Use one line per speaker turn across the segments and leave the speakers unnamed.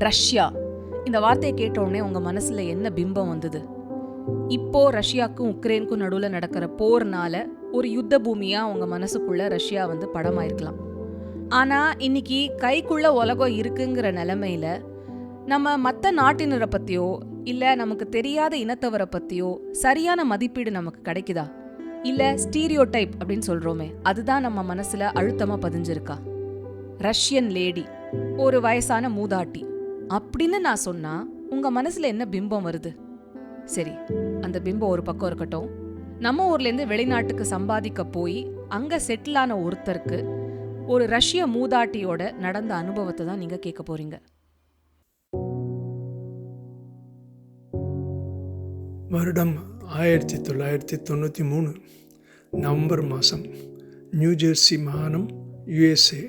Russia. இந்த வார்த்தையை கேட்டோடனே உங்கள் மனசில் என்ன பிம்பம் வந்தது? இப்போ ரஷ்யாவுக்கும் உக்ரைனுக்கும் நடுவில் நடக்கிற போர்னால ஒரு யுத்த பூமியாக உங்கள் மனசுக்குள்ளே ரஷ்யா வந்து படமாயிருக்கலாம். ஆனால் இன்னைக்கு கைக்குள்ள உலகம் இருக்குங்கிற நிலமையில நம்ம மற்ற நாட்டினரை பற்றியோ இல்லை நமக்கு தெரியாத இனத்தவரை பற்றியோ சரியான மதிப்பீடு நமக்கு கிடைக்குதா? இல்லை ஸ்டீரியோ டைப் அப்படின்னு சொல்கிறோமே அதுதான் நம்ம மனசில் அழுத்தமாக பதிஞ்சிருக்கா? ரஷ்யன் லேடி ஒரு வயசான மூதாட்டி. அப்படின்னு நான் சொன்னா உங்க மனசுல என்ன பிம்பம் வருது? சரி அந்த பிம்பம் ஒரு பக்கம் இருக்கட்டும். நம்ம ஊர்ல இருந்து வெளிநாட்டுக்கு சம்பாதிக்க போய் அங்க செட்டில் ஆன ஒருத்தருக்கு ஒரு ரஷ்ய மூதாட்டியோட நடந்த அனுபவத்தை தான் நீங்க கேட்க போறீங்க.
வருடம் ஆயிரத்தி தொள்ளாயிரத்தி தொண்ணூற்றி மூணு நவம்பர் மாதம் நியூஜெர்சி மாகாணம் யுஎஸ்ஏ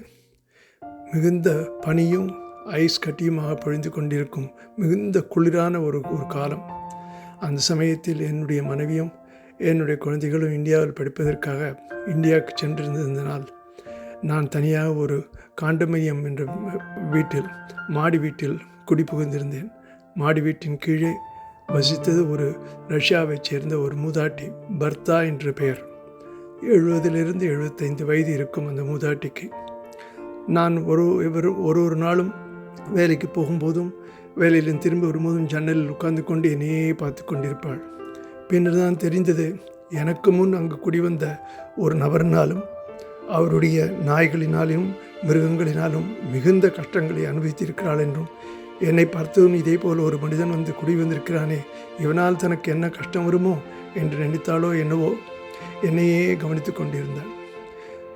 மிகுந்த பனியும் ஐஸ் கட்டியுமாக பொழிந்து கொண்டிருக்கும் மிகுந்த குளிரான ஒரு ஒரு காலம். அந்த சமயத்தில் என்னுடைய மனைவியும் என்னுடைய குழந்தைகளும் இந்தியாவில் படிப்பதற்காக இந்தியாவுக்கு சென்றிருந்ததனால் நான் தனியாக ஒரு காண்டமயம் என்ற வீட்டில் மாடி வீட்டில் குடிபுகுந்திருந்தேன். மாடி வீட்டின் கீழே வசித்தது ஒரு ரஷ்யாவைச் சேர்ந்த ஒரு மூதாட்டி பர்தா என்ற பெயர். எழுபதிலிருந்து எழுபத்தைந்து வயது இருக்கும் அந்த மூதாட்டிக்கு. நான் ஒரு இவர் ஒரு ஒரு நாளும் வேலைக்கு போகும்போதும் வேலையிலும் திரும்பி வரும்போதும் ஜன்னலில் உட்கார்ந்து கொண்டு என்னையே பார்த்து கொண்டிருப்பாள். பின்னர் தான் தெரிந்தது எனக்கு முன் அங்கு குடிவந்த ஒரு நபரினாலும் அவருடைய நாய்களினாலும் மிருகங்களினாலும் மிகுந்த கஷ்டங்களை அனுபவித்திருக்கிறாள் என்றும் என்னை பார்த்ததும் இதே போல் ஒரு மனிதன் வந்து குடி வந்திருக்கிறானே இவனால் தனக்கு என்ன கஷ்டம் வருமோ என்று நினைத்தாலோ என்னவோ என்னையே கவனித்து கொண்டிருந்தாள்.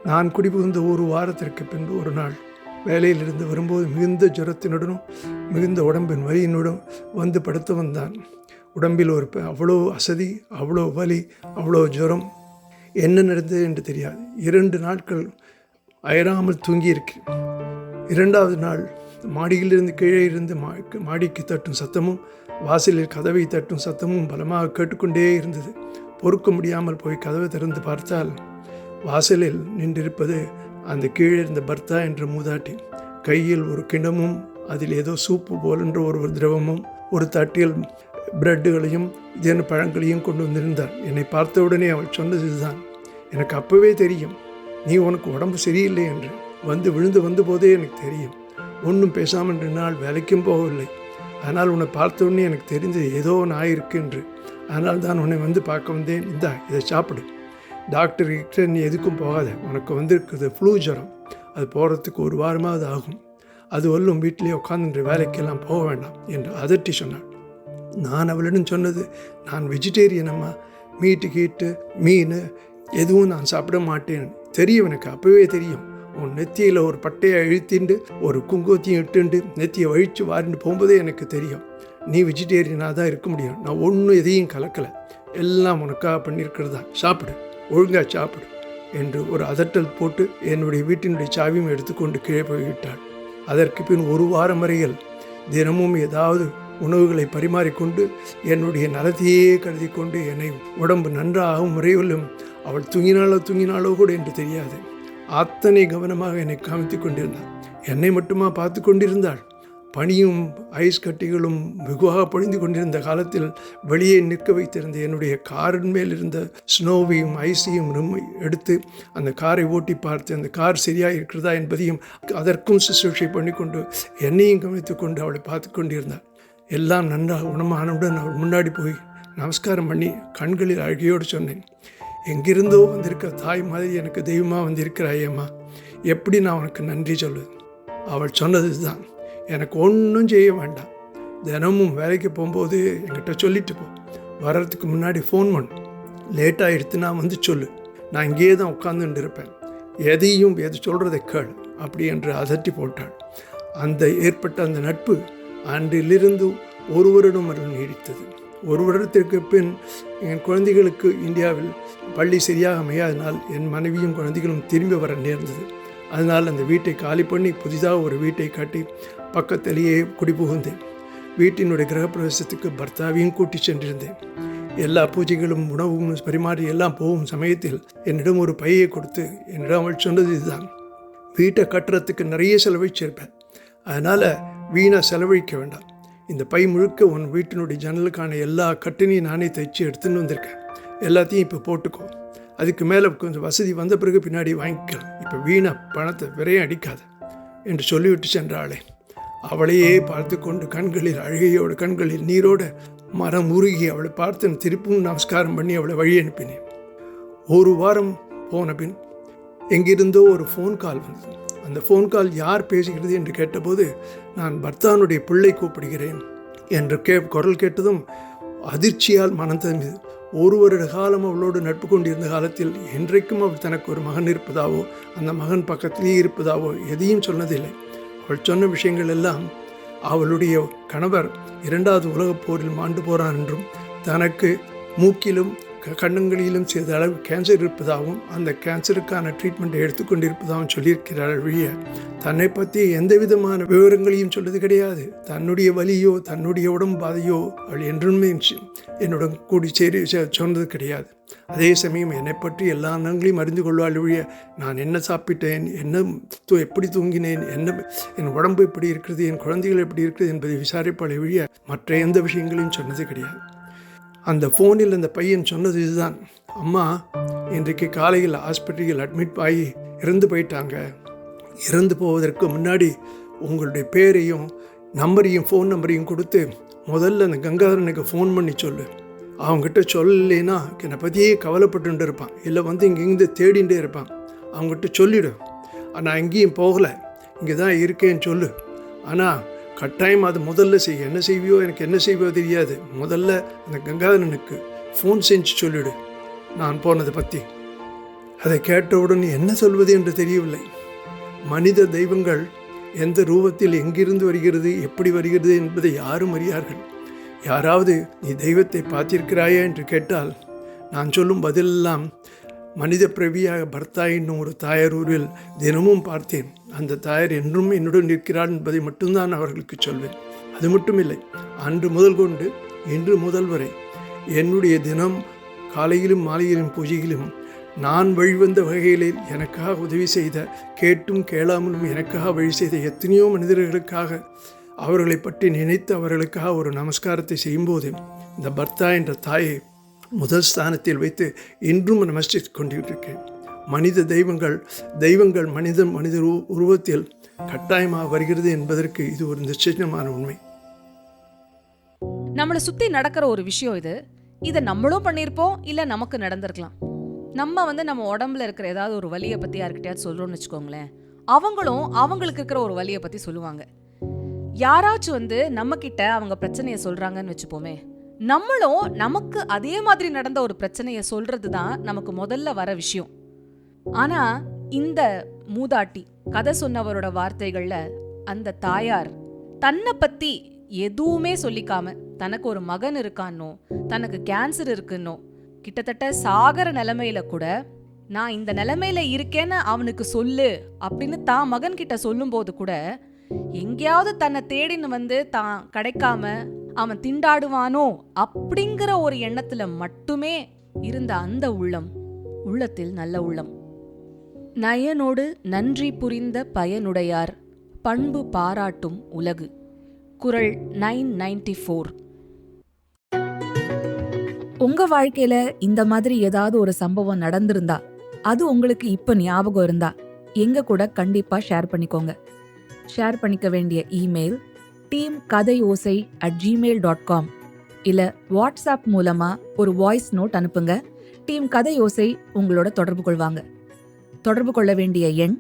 நான் குடிபுகுந்த ஒரு வாரத்திற்கு பின்பு ஒரு நாள் வேலையிலிருந்து வரும்போது மிகுந்த ஜுரத்தினுடனும் மிகுந்த உடம்பின் வலியினுடன் வந்து படுத்து வந்தான். உடம்பில் ஒரு அவ்வளோ அசதி அவ்வளோ வலி அவ்வளோ ஜுரம். என்ன நடந்தது என்று தெரியாது. இரண்டு நாட்கள் அயராமல் தூங்கியிருக்கு. இரண்டாவது நாள் மாடியிலிருந்து கீழே இருந்து மா- மாடிக்கு தட்டும் சத்தமும் வாசலில் கதவை தட்டும் சத்தமும் பலமாக கேட்டுக்கொண்டே இருந்தது. பொறுக்க முடியாமல் போய் கதவை திறந்து பார்த்தால் வாசலில் நின்றிருப்பது அந்த கீழே இருந்த பர்தா என்ற மூதாட்டி கையில் ஒரு கிணமும் அதில் ஏதோ சூப்பு போலென்ற ஒரு ஒரு திரவமும் ஒரு தட்டில் பிரெட்டுகளையும் இதேன பழங்களையும் கொண்டு வந்திருந்தார் என்னை பார்த்தவுடனே அவள் சொன்னது இதுதான் எனக்கு அப்போவே தெரியும். நீ உனக்கு உடம்பு சரியில்லை என்று. வந்து விழுந்து வந்த போதே எனக்கு தெரியும். ஒன்றும் பேசாமல் ரெண்டு நாள் வேலைக்கும் போகவில்லை. ஆனால் உன்னை பார்த்த உடனே எனக்கு தெரிஞ்சது ஏதோ ஒன்று ஆயிருக்கு என்று. அதனால் தான் உன்னை வந்து பார்க்க வந்தேன். இந்தா இதை சாப்பிடு. டாக்டர் கிட்ட நீ எதுக்கும் போகாத. உனக்கு வந்திருக்குது ஃப்ளூ ஜுரம். அது போகிறதுக்கு ஒரு வாரமாவது ஆகும். அது வல்லும் வீட்டிலேயே உட்காந்துன்ற வேலைக்கெல்லாம் போக வேண்டாம் என்று அதட்டி சொன்னாள். நான் அவளிடம் சொன்னது நான் வெஜிடேரியன் அம்மா. மீட்டு கீட்டு மீன் எதுவும் நான் சாப்பிட மாட்டேன். தெரியும் எனக்கு அப்போவே தெரியும். உன் நெத்தியில் ஒரு பட்டையை இழுத்திண்டு ஒரு குங்குமத்தையும் இட்டுண்டு நெத்தியை வழித்து வாரிண்டு போகும்போதே எனக்கு தெரியும். நீ வெஜிடேரியனாக தான் இருக்க முடியும். நான் ஒன்றும் எதையும் கலக்கலை. எல்லாம் உனக்காக பண்ணியிருக்கிறதா. சாப்பிடு. ஒழுங்காக சாப்பிடு என்று ஒரு அதட்டல் போட்டு என்னுடைய வீட்டினுடைய சாவியும் எடுத்துக்கொண்டு கீழே போய்விட்டாள். அதற்கு பின் ஒரு வாரம் வரையில் தினமும் ஏதாவது உணவுகளை பரிமாறிக்கொண்டு என்னுடைய நலத்தையே கருதி கொண்டு என்னை உடம்பு நன்றாகவும் முறையிலும் அவள் தூங்கினாலோ தூங்கினாலோ கூட என்று தெரியாது. அத்தனை கவனமாக என்னை காமித்து கொண்டிருந்தாள். என்னை மட்டுமா பார்த்து கொண்டிருந்தாள்? பனியும் ஐஸ் கட்டிகளும் வெகுவாக பொழிந்து கொண்டிருந்த காலத்தில் வெளியே நிற்க வைத்திருந்த என்னுடைய காரின் மேல் இருந்த ஸ்னோவையும் ஐஸையும் எடுத்து அந்த காரை ஓட்டி பார்த்து அந்த கார் சரியாக இருக்கிறதா என்பதையும் அதற்கும் சுசூஷை பண்ணிக்கொண்டு என்னையும் கவனித்து கொண்டு அவளை பார்த்து கொண்டிருந்தாள். எல்லாம் நன்றாக குணமானவுடன் அவள் முன்னாடி போய் நமஸ்காரம் பண்ணி கண்களில் அழகியோடு சொன்னேன். எங்கிருந்தோ வந்திருக்க தாய் மாதிரி எனக்கு தெய்வமாக வந்திருக்கிறாயேம்மா. எப்படி நான் உனக்கு நன்றி சொல்லுவேன் அவள் சொன்னது தான் எனக்கு ஒன்றும் செய்ய வேண்டாம். தினமும் வேலைக்கு போகும்போது என்கிட்ட சொல்லிட்டு போ. வர்றதுக்கு முன்னாடி ஃபோன் பண்ணு. லேட் ஆகிடுத்து நான் வந்து சொல்லு. நான் இங்கேயே தான் உட்காந்துட்டு இருப்பேன். எதையும் எது சொல்கிறதை கேள் அப்படி என்று அதட்டி போட்டாள். அந்த ஏற்பட்ட அந்த நட்பு அன்றிலிருந்து ஒரு வருடம் வரை நீடித்தது. ஒரு வருடத்திற்கு பின் என் குழந்தைகளுக்கு இந்தியாவில் பள்ளி சரியாக அமையாதனால் என் மனைவியும் குழந்தைகளும் திரும்பி வர நேர்ந்தது. அதனால் அந்த வீட்டை காலி பண்ணி புதிதாக ஒரு வீட்டை கட்டி பக்கத்திலேயே குடிபுகுந்தேன். வீட்டினுடைய கிரகப்பிரவேசத்துக்கு பர்த்தாவையும் கூட்டி சென்றிருந்தேன். எல்லா பூஜைகளும் உணவும் பரிமாறி எல்லாம் போகும் சமயத்தில் என்னிடம் ஒரு பையை கொடுத்து என்னிடம் அவள் சொன்னது இதுதான். வீட்டை கட்டுறதுக்கு நிறைய செலவழிச்சிருப்பேன் அதனால் வீணாக செலவழிக்க வேண்டாம். இந்த பை முழுக்க உன் வீட்டினுடைய ஜன்னலுக்கான எல்லா கட்டினையும் நானே தைச்சு எடுத்துன்னு வந்திருக்கேன். எல்லாத்தையும் இப்போ போட்டுக்கோ. அதுக்கு மேலே கொஞ்சம் வசதி வந்த பிறகு பின்னாடி வாங்கிக்கலாம். இப்போ வீணாக பணத்தை விரையும் அடிக்காது. என்று சொல்லிவிட்டு சென்றாளே. அவளையே பார்த்து கொண்டு கண்களில் அழுகையோடு கண்களில் நீரோடு மரம் உருகி அவளை பார்த்து திருப்பும் நமஸ்காரம் பண்ணி அவளை வழி அனுப்பினேன். ஒரு வாரம் போன பின் எங்கிருந்தோ ஒரு ஃபோன் கால் வந்தது. அந்த ஃபோன் கால் யார் பேசுகிறது என்று கேட்டபோது நான் பர்தானுடைய பிள்ளை கூப்பிடுகிறேன் என்று கே குரல் கேட்டதும் அதிர்ச்சியால் மனம் தந்தது ஒரு வருட காலம் அவளோடு நட்பு கொண்டிருந்த காலத்தில் என்றைக்கும் அவள் தனக்கு ஒரு மகன் இருப்பதாவோ அந்த மகன் பக்கத்திலேயே இருப்பதாவோ எதையும் சொன்னதில்லை. அவள் சொன்ன விஷயங்கள் எல்லாம் அவளுடைய கணவர் இரண்டாவது உலகப் போரில் மாண்டு போகிறான் என்றும் தனக்கு மூக்கிலும் க- சிறிது அளவு கேன்சர் இருப்பதாகவும் அந்த கேன்சருக்கான ட்ரீட்மெண்ட்டை எடுத்துக்கொண்டிருப்பதாகவும் சொல்லியிருக்கிறாள் ஒழிய தன்னை பற்றி எந்த விதமான விவரங்களையும் சொல்வது கிடையாது. தன்னுடைய வலியோ தன்னுடைய உடம்பு பாதையோ அவள் என்றுமே என்னுடன் கூடி சேரி சொன்னது கிடையாது. அதே சமயம் என்னை பற்றி எல்லா நலங்களையும் அறிந்து கொள்வாள் ஒழிய நான் என்ன சாப்பிட்டேன் என்ன தூ- எப்படி தூங்கினேன் என்ன என் உடம்பு எப்படி இருக்கிறது என் குழந்தைகள் எப்படி இருக்கிறது என்பதை விசாரிப்பாளை ஒழிய மற்ற எந்த விஷயங்களையும் சொன்னது கிடையாது. அந்த ஃபோனில் அந்த பையன் சொன்னது இதுதான். அம்மா இன்றைக்கு காலையில் ஹாஸ்பிட்டலில் அட்மிட் ஆகி இறந்து போயிட்டாங்க. இறந்து போவதற்கு முன்னாடி உங்களுடைய பேரையும் நம்பரையும் ஃபோன் நம்பரையும் கொடுத்து முதல்ல அந்த கங்காதரனுக்கு ஃபோன் பண்ணி சொல்லு. அவங்ககிட்ட சொல்லலைன்னா என்னை பற்றியே கவலைப்பட்டு இருப்பான் இல்லை வந்து இங்கேருந்து தேடிகிட்டே இருப்பான். அவங்ககிட்ட சொல்லிவிடு நான் எங்கேயும் போகலை. இங்கே தான் இருக்கேன்னு சொல்லு. ஆனால் கட்டாயம் அது முதல்ல செய். என்ன செய்வியோ எனக்கு என்ன செய்வியோ தெரியாது. முதல்ல அந்த கங்காதரனுக்கு ஃபோன் செஞ்சு சொல்லிவிடு நான் போனதை பற்றி அதை கேட்டவுடன் என்ன சொல்வது என்று தெரியவில்லை. மனித தெய்வங்கள் எந்த ரூபத்தில் எங்கிருந்து வருகிறது எப்படி வருகிறது என்பதை யாரும் அறியார்கள். யாராவது நீ தெய்வத்தை பார்த்திருக்கிறாயா? என்று கேட்டால் நான் சொல்லும் பதிலெல்லாம் மனித பிரவியாக பர்த்தா என்னும் ஒரு தாயார் ஊரில் தினமும் பார்த்தேன். அந்த தாயார் என்றும் என்னுடன் நிற்கிறார் என்பதை மட்டும்தான் அவர்களுக்கு சொல்வேன். அது மட்டும் இல்லை அன்று முதல் கொண்டு இன்று முதல் வரை என்னுடைய தினம் காலையிலும் மாலையிலும் பூஜையிலும் நான் வழிவந்த வகையிலே எனக்காக உதவி செய்த கேட்டும் கேளாமலும் எனக்காக வழி செய்த எத்தனையோ மனிதர்களுக்காக அவர்களை பற்றி நினைத்து அவர்களுக்காக ஒரு நமஸ்காரத்தை செய்யும்போது இந்த பர்த்தா என்ற தாயை முதல் ஸ்தானத்தில் வைத்து இன்றும் நமஸ்டித்துக் கொண்டிருக்கேன். மனித தெய்வங்கள் தெய்வங்கள் மனிதன் மனித உருவத்தில் கட்டாயமாக வருகிறது என்பதற்கு இது ஒரு நிச்சயமான உண்மை.
நம்மளை சுற்றி நடக்கிற ஒரு விஷயம் இது. இதை நம்மளும் பண்ணியிருப்போம் இல்லை நமக்கு நடந்திருக்கலாம். நம்ம வந்து நம்ம உடம்புல இருக்கிற ஏதாவது ஒரு வலியை பற்றி யார்கிட்டயாவது சொல்கிறோம்னு வச்சுக்கோங்களேன். அவங்களும் அவங்களுக்கு இருக்கிற ஒரு வலியை பற்றி சொல்லுவாங்க. யாராச்சும் வந்து நம்மக்கிட்ட அவங்க பிரச்சனையை சொல்கிறாங்கன்னு வச்சுப்போமே நம்மளும் நமக்கு அதே மாதிரி நடந்த ஒரு பிரச்சனையை சொல்கிறது தான் நமக்கு முதல்ல வர விஷயம். ஆனால் இந்த மூதாட்டி கதை சொன்னவரோட வார்த்தைகள்ல அந்த தாயார் தன்னை பற்றி எதுவுமே சொல்லிக்காம தனக்கு ஒரு மகன் இருக்கானோ தனக்கு கேன்சர் இருக்குன்னோ கிட்டத்தட்ட சாகர நிலைமையில கூட நான் இந்த நிலைமையில இருக்கேன்னு அவனுக்கு சொல்லு அப்படின்னு தான் மகன் கிட்ட சொல்லும்போது கூட எங்கேயாவது தன்னை தேடின்னு வந்து தான் கிடைக்காம அவன் திண்டாடுவானோ அப்படிங்கிற ஒரு எண்ணத்துல மட்டுமே இருந்த அந்த உள்ளம் உள்ளத்தில் நல்ல உள்ளம். நயனோடு நன்றி புரிந்த பயனுடையார் பண்பு பாராட்டும் உலகு. குரல் நைன் நைன்டி ஃபோர். உங்க வாழ்க்கையில இந்த மாதிரி ஏதாவது ஒரு சம்பவம் நடந்திருந்தா அது உங்களுக்கு இப்ப ஞாபகம் இருந்தா எங்க கூட கண்டிப்பா ஷேர் பண்ணிக்கோங்க. ஷேர் பண்ணிக்க வேண்டிய email team Kathai Osai at Gmail dot com இல்ல வாட்ஸ்அப் மூலமா ஒரு வாய்ஸ் நோட் அனுப்புங்க. டீம் கதை ஓசை உங்களோட தொடர்பு கொள்வாங்க. தொடர்பு கொள்ள வேண்டிய எண்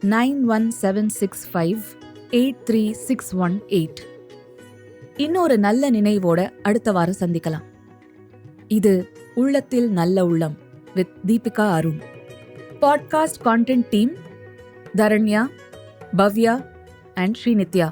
nine one seven six five eight three six one eight இன்னொரு நல்ல நினைவோட அடுத்த வாரம் சந்திக்கலாம். இது உள்ளத்தில் நல்ல உள்ளம் with Deepika Arun. Podcast content team Dharanya Bhavya and Srinithya.